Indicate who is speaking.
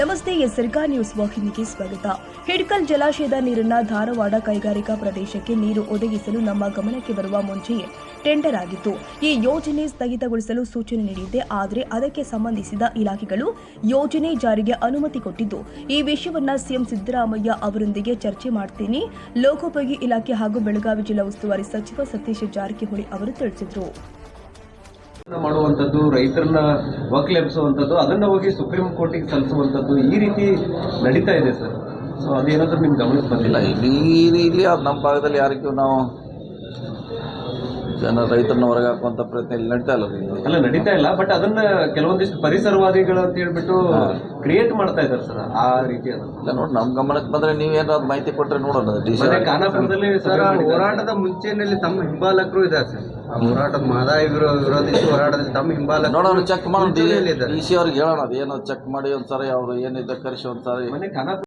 Speaker 1: ನಮಸ್ತೆ ಎಸ್ಸರ್ಗಾ ನ್ಯೂಸ್ ವಾಹಿನಿಗೆ ಸ್ವಾಗತ. ಹಿಡ್ಕಲ್ ಜಲಾಶಯದ ನೀರನ್ನ ಧಾರವಾಡ ಕೈಗಾರಿಕಾ ಪ್ರದೇಶಕ್ಕೆ ನೀರು ಒದಗಿಸಲು ನಮ್ಮ ಗಮನಕ್ಕೆ ಬರುವ ಮುಂಚೆಯೇ ಟೆಂಡರ್ ಆಗಿತ್ತು ಈ ಯೋಜನೆ ಸ್ಥಗಿತಗೊಳಿಸಲು ಸೂಚನೆ ನೀಡಿದೆ ಆದರೆ ಅದಕ್ಕೆ ಸಂಬಂಧಿಸಿದ ಇಲಾಖೆಗಳು ಯೋಜನೆ ಜಾರಿಗೆ ಅನುಮತಿ ಕೊಟ್ಟಿದ್ದು. ಈ ವಿಷಯವನ್ನ ಸಿಎಂ ಸಿದ್ದರಾಮಯ್ಯ ಅವರೊಂದಿಗೆ ಚರ್ಚೆ ಮಾಡ್ತೀನಿ. ಲೋಕೋಪಯೋಗಿ ಇಲಾಖೆ ಹಾಗೂ ಬೆಳಗಾವಿ ಜಿಲ್ಲಾ ಉಸ್ತುವಾರಿ ಸಚಿವ ಸತೀಶ್ ಜಾರಕಿಹೊಳಿ ಅವರು ತಿಳಿಸಿದರು.
Speaker 2: ಮಾಡುವಂಥದ್ದು, ರೈತರನ್ನ ಒಕ್ಲೆಬ್ಸುವಂಥದ್ದು ಅದನ್ನ ಹೋಗಿ ಸುಪ್ರೀಂ ಕೋರ್ಟಿಗೆ ಸಲ್ಲಿಸುವಂತದ್ದು ಈ ರೀತಿ ನಡೀತಾ ಇದೆ ಸರ್. ಸೊ ಅದೇನಾದ್ರೂ ನಿಮ್ ಗಮನಕ್ಕೆ ಬಂದಿಲ್ಲ?
Speaker 3: ಇಲ್ಲಿ ಇಲ್ಲಿ ನಮ್ಮ ಭಾಗದಲ್ಲಿ ಯಾರಿಗೂ ನಾವು ಜನ ರೈತರನ್ನ ಹೊರಗೆ ಹಾಕುವಂತ ಪ್ರಯತ್ನ ಇಲ್ಲಿ ನಡೀತಾ ಇಲ್ಲ
Speaker 2: ಅಲ್ಲ ನಡೀತಾ ಇಲ್ಲ ಬಟ್ ಅದನ್ನ ಕೆಲವೊಂದಿಷ್ಟು ಪರಿಸರವಾದಿಗಳು ಅಂತ ಹೇಳ್ಬಿಟ್ಟು ಕ್ರಿಯೇಟ್ ಮಾಡ್ತಾ ಇದ್ದಾರೆ ಸರ್ ಆ ರೀತಿ
Speaker 3: ಇಲ್ಲ ನೋಡಿ ನಮ್ಮ ಗಮನಕ್ಕೆ ಬಂದರೆ ನೀವೇನಾದ್ರು ಮಾಹಿತಿ ಕೊಟ್ರೆ ನೋಡೋಣ
Speaker 2: ಖಾನಾಪುರದಲ್ಲಿ
Speaker 4: ಸರ್. ಹೋರಾಟದ ಮುಂಚೆನಲ್ಲಿ ತಮ್ಮ ಹಿಂಬಾಲಕರು ಇದ್ದಾರೆ ಸರ್. ಆ ಹೋರಾಟದ ಮಹದಾಯಿ ವಿರೋ ವಿರೋಧಿಸಿ ಹೋರಾಟದಲ್ಲಿ ತಮ್ಮ ಹಿಂಬಾಲ
Speaker 3: ನೋಡೋಣ ಚೆಕ್ ಮಾಡೋಣ. ಡಿ ಸಿ ಅವ್ರಿಗೆ ಹೇಳೋಣ ಅದೇನೋ ಏನೋ ಚೆಕ್ ಮಾಡಿ ಒಂದ್ಸರಿ ಅವ್ರು ಏನಿದೆ ಕರೆಸಿ ಒಂದ್ಸರಿ.
Speaker 2: ಮನೆ ಖಾನಾಪುರ